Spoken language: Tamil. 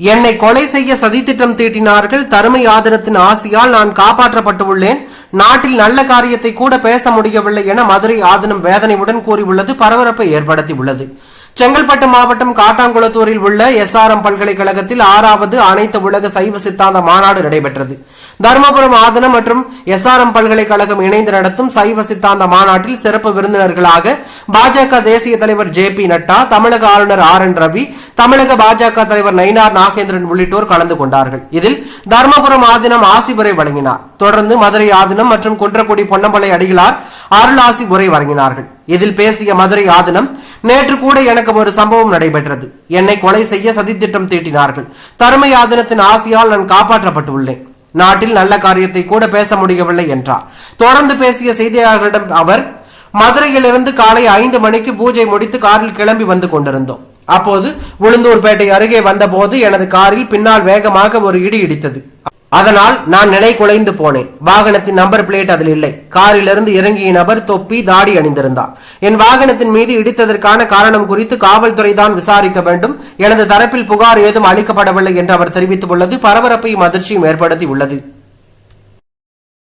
என்னை கொலை செய்ய சதித்திட்டம் தீட்டினார்கள். தருமை ஆதரத்தின் ஆசியால் நான் காப்பாற்றப்பட்டுள்ளேன். நாட்டில் நல்ல காரியத்தை கூட பேச முடியவில்லை என மதுரை ஆதனம் வேதனையுடன் கூறியுள்ளது. பரபரப்பை ஏற்படுத்தியுள்ளது. செங்கல்பட்டு மாவட்டம் காட்டாங்குளத்தூரில் உள்ள எஸ்ஆர்எம் பல்கலைக்கழகத்தில் ஆறாவது அனைத்து உலக சைவ சித்தாந்த மாநாடு நடைபெற்றது. தருமபுரம் ஆதனம் மற்றும் எஸ்ஆர்எம் பல்கலைக்கழகம் இணைந்து நடத்தும் சைவ சித்தாந்த மாநாட்டில் சிறப்பு விருந்தினர்களாக பாஜக தேசிய தலைவர் ஜே பி நட்டா தமிழக ஆளுநர் ஆர் என் ரவி தமிழக பாஜக தலைவர் நயினார் நாகேந்திரன் உள்ளிட்டோர் கலந்து கொண்டார்கள். இதில் தர்மபுரம் ஆதினம் ஆசிபுரை வழங்கினார். தொடர்ந்து மதுரை ஆதினம் மற்றும் குன்றக்குடி பொன்னம்பலை அடிகளார் அருளாசி உரை வழங்கினார்கள். இதில் பேசிய மதுரை ஆதனம் நேற்று கூட எனக்கு ஒரு சம்பவம் நடைபெற்றது. என்னை கொலை செய்ய சதித்திட்டம் தீட்டினார்கள். தருமை ஆதனத்தின் ஆசையால் நான் காப்பாற்றப்பட்டுள்ளேன். நாட்டில் நல்ல காரியத்தை கூட பேச முடியவில்லை என்றார். தொடர்ந்து பேசிய செய்தியாளர்களிடம் அவர் மதுரையிலிருந்து காலை ஐந்து மணிக்கு பூஜை முடித்து காரில் கிளம்பி வந்து கொண்டிருந்தோம். அப்போது உளுந்தூர்பேட்டை அருகே வந்தபோது எனது காரில் பின்னால் வேகமாக ஒரு இடி இடித்தது. அதனால் நான் நிலை குலைந்து போனேன். வாகனத்தின் நம்பர் பிளேட் அதில் இல்லை. காரிலிருந்து இறங்கிய நபர் தொப்பி தாடி அணிந்திருந்தார். என் வாகனத்தின் மீது இடித்ததற்கான காரணம் குறித்து காவல்துறை தான் விசாரிக்க வேண்டும். எனது தரப்பில் புகார் ஏதும் அளிக்கப்படவில்லை என்று அவர் தெரிவித்துள்ளது. பரபரப்பையும் அதிர்ச்சியும் ஏற்படுத்தி உள்ளது